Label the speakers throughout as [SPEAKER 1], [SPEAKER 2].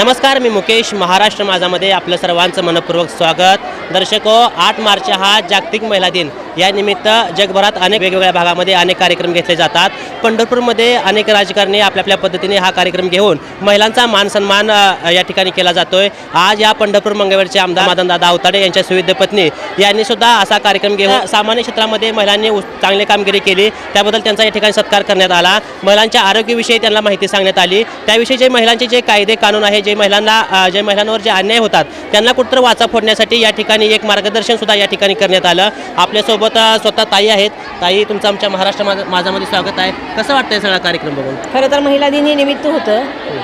[SPEAKER 1] नमस्कार मी मुकेश महाराष्ट्र माझामध्ये आपलं सर्वांचं मनपूर्वक स्वागत. दर्शको आठ मार्च हा जागतिक महिला दिन. या निमित्त जगभरात अनेक वेगवेगळ्या भागामध्ये अनेक कार्यक्रम घेतले जातात. पंढरपूरमध्ये अनेक राजकारणी आपल्या आपल्या पद्धतीने हा कार्यक्रम घेऊन महिलांचा मान सन्मान अ, या ठिकाणी केला जातोय. आज या पंढरपूर मंगळवेरचे आमदार मदनदादा अवताडे यांच्या सुविध पत्नी यांनी सुद्धा असा कार्यक्रम घेऊन सामान्य क्षेत्रामध्ये महिलांनी चांगली कामगिरी केली. त्याबद्दल त्यांचा या ठिकाणी सत्कार करण्यात आला. महिलांच्या आरोग्याविषयी त्यांना माहिती सांगण्यात आली. त्याविषयी जे महिलांचे जे कायदे कानून आहे जे महिलांना जे महिलांवर जे अन्याय होतात त्यांना कुठंतरी वाचा फोडण्यासाठी या ठिकाणी एक मार्गदर्शन सुद्धा या ठिकाणी करण्यात आलं. आपल्यासोबत अ, स्वतः ताई आहेत. ताई तुमचं आमच्या महाराष्ट्र माझा- माझामध्ये स्वागत आहे. कसं वाटतंय सगळा कार्यक्रम बघून?
[SPEAKER 2] खरं तर महिला दिन हे निमित्त होतं.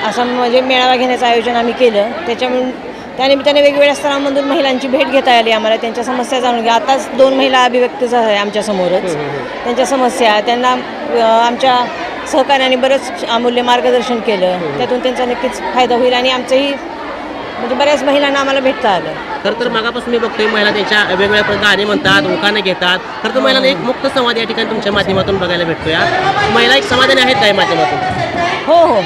[SPEAKER 2] असं म्हणजे मेळावा घेण्याचं आयोजन आम्ही केलं. त्याच्यामुळे त्यानिमित्ताने वेगवेगळ्या स्तरांमधून महिलांची भेट घेता आली आम्हाला. त्यांच्या समस्या जाणून घ्या. आताच दोन महिला अभिव्यक्त झाल्या आहे आमच्यासमोरच त्यांच्या समस्या त्यांना आमच्या सहकार्याने बरंच अमूल्य मार्गदर्शन केलं. त्यातून त्यांचा नक्कीच फायदा होईल आणि आमचंही म्हणजे बऱ्याच महिलांना आम्हाला भेटता आलं.
[SPEAKER 1] खरं तर मागापासून मी बघतोय महिला त्यांच्या वेगवेगळ्या प्रकार गाणे म्हणतात उखाणे घेतात. खरं तर महिलांना एक मुक्त संवाद या ठिकाणी तुमच्या माध्यमातून बघायला भेटतोय हा. महिला एक समाधानी आहेत काय माध्यमातून?
[SPEAKER 2] हो हो.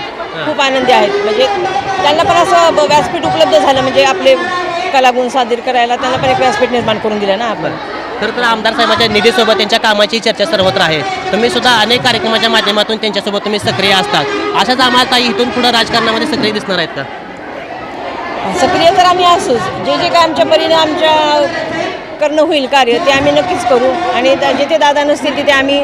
[SPEAKER 2] खूप आनंदी आहेत. म्हणजे त्यांना पण असं ब- व्यासपीठ उपलब्ध झालं म्हणजे आपले कलागुण सादर करायला त्यांना पण एक व्यासपीठ निर्माण करून दिलं ना आपण.
[SPEAKER 1] खरं तर आमदार साहेबांच्या निधीसोबत त्यांच्या कामाची चर्चा सर्वत्र आहे. तुम्ही सुद्धा अनेक कार्यक्रमाच्या माध्यमातून त्यांच्यासोबत तुम्ही सक्रिय असतात. अशाच आम्हाला ताई इथून पुढे राजकारणामध्ये सक्रिय दिसणार आहेत का?
[SPEAKER 2] सक्रिय तर आम्ही असूच. जे जे काय आमच्या परीने आमच्या करणं होईल कार्य ते आम्ही नक्कीच करू. आणि जिथे दादा नसतील तिथे आम्ही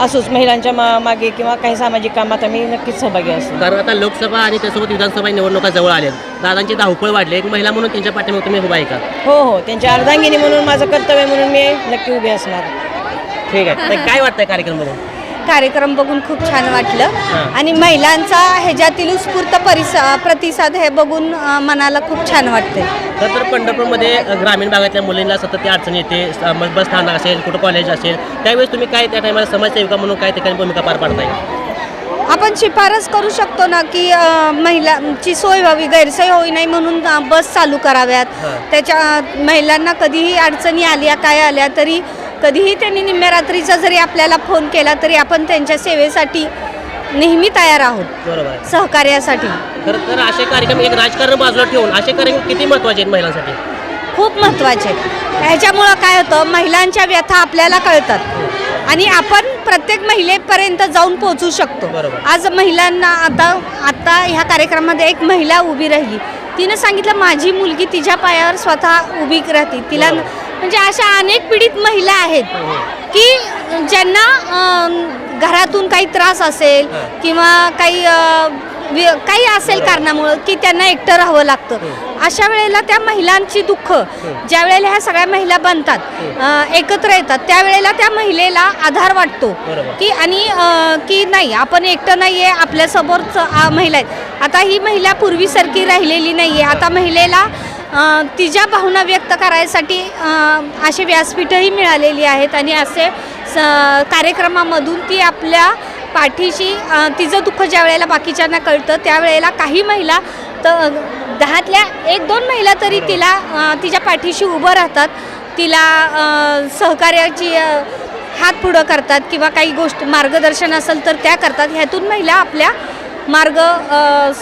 [SPEAKER 2] असूच. महिलांच्या मा मागे किंवा काही सामाजिक कामात आम्ही नक्कीच सहभागी असू.
[SPEAKER 1] कारण आता लोकसभा आणि त्यासोबत विधानसभा निवडणुका जवळ आल्या दादांची धावपळ वाढली. एक महिला म्हणून त्यांच्या पाठीमागे तुम्ही उभा आहे का?
[SPEAKER 2] हो हो. त्यांच्या अर्धांगिनी म्हणून माझं कर्तव्य म्हणून मी नक्की उभी असणार.
[SPEAKER 1] ठीक आहे. तर काय वाटतंय कार्यक्रम बघून
[SPEAKER 3] कार्यक्रम बघून खूप छान वाटलं. आणि महिलांचा ह्याच्यातील उत्स्फूर्त परिस प्रतिसाद हे बघून अ, मनाला खूप छान वाटते
[SPEAKER 1] खरं तर पंढरपूरमध्ये अ, ग्रामीण भागातल्या मुलींना सतत ती अडचण येते. स- मग बस स्थानक असेल कुठं कॉलेज असेल त्यावेळेस तुम्ही काय त्या टायमाला समाजसेविका म्हणून काय ठिकाणी भूमिका पार पाडताय?
[SPEAKER 3] आपण शिफारस करू शकतो ना की अ, महिलांची सोय व्हावी गैरसोय होई नाही म्हणून अ, बस चालू कराव्यात.
[SPEAKER 1] हां.
[SPEAKER 3] त्याच्या महिलांना कधीही अडचणी आल्या काय आल्या तरी कधीही त्यांनी निम्म्या रात्रीचा जरी आपल्याला फोन केला तरी आपण त्यांच्या सेवेसाठी नेहमी तयार आहोत.
[SPEAKER 1] बरोबर.
[SPEAKER 3] सहकार्यासाठी.
[SPEAKER 1] खरं तर असे कार्यक्रम एक राजकारण बाजूला ठेवून असे कार्यक्रम किती महत्त्वाचे आहेत महिलांसाठी?
[SPEAKER 3] खूप महत्त्वाचे ह्याच्यामुळं काय होतं महिलांच्या व्यथा आपल्याला कळतात. आणि आपण प्रत्येक महिलेपर्यंत जाऊन पोहोचू शकतो.
[SPEAKER 1] बरोबर.
[SPEAKER 3] आज महिलांना आता आता ह्या कार्यक्रमामध्ये एक महिला उभी राहिली. तिनं सांगितलं माझी मुलगी तिच्या पायावर स्वतः उभी राहते. तिला
[SPEAKER 1] बरोबर.
[SPEAKER 3] म्हणजे अशा अनेक पीडित महिला आहेत की ज्यांना घरातून काही त्रास असेल
[SPEAKER 1] हां.
[SPEAKER 3] किंवा काही काही असेल कारणामुळं की त्यांना एकटं राहावं लागतं. अशा वेळेला त्या महिलांची दुःख ज्या वेळेला ह्या सगळ्या महिला बनतात एकत्र येतात त्यावेळेला त्या महिलेला आधार वाटतो. की आणि की नाही आपण एकटं नाही आहे आपल्यासमोरच महिला आहेत. आता ही महिला पूर्वीसारखी राहिलेली नाही आहे आता महिलेला तिच्या भावना व्यक्त करायसाठी असे व्यासपीठही मिळालेली आहेत आणि असे स- कार्यक्रमामधून ती आपल्या पाठीशी तिचं दुःख ज्या वेळेला बाकीच्यांना कळतं त्यावेळेला काही महिला तर दहातल्या एक दोन महिला तरी तिला तिच्या पाठीशी उभं राहतात. तिला सहकार्याची हात पुढं करतात किंवा काही गोष्ट मार्गदर्शन असेल तर त्या करतात. ह्यातून महिला आपल्या मार्ग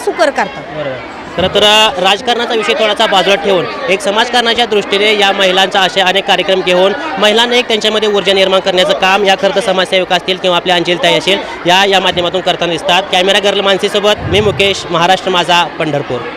[SPEAKER 3] सुकर करतात.
[SPEAKER 1] बरोबर. खरं तर राजकारणाचा विषय थोडासा बाजूला ठेवून एक समाजकारणाच्या दृष्टीने या महिलांचा असे अनेक कार्यक्रम घेऊन महिलांना एक त्यांच्यामध्ये ऊर्जा निर्माण करण्याचं काम या खरं तर समाजसेवक असतील किंवा आपल्या अंजलताई असेल या या माध्यमातून करताना दिसतात. कॅमेरा गर्ल मानसीसोबत मी मुकेश महाराष्ट्र माझा पंढरपूर.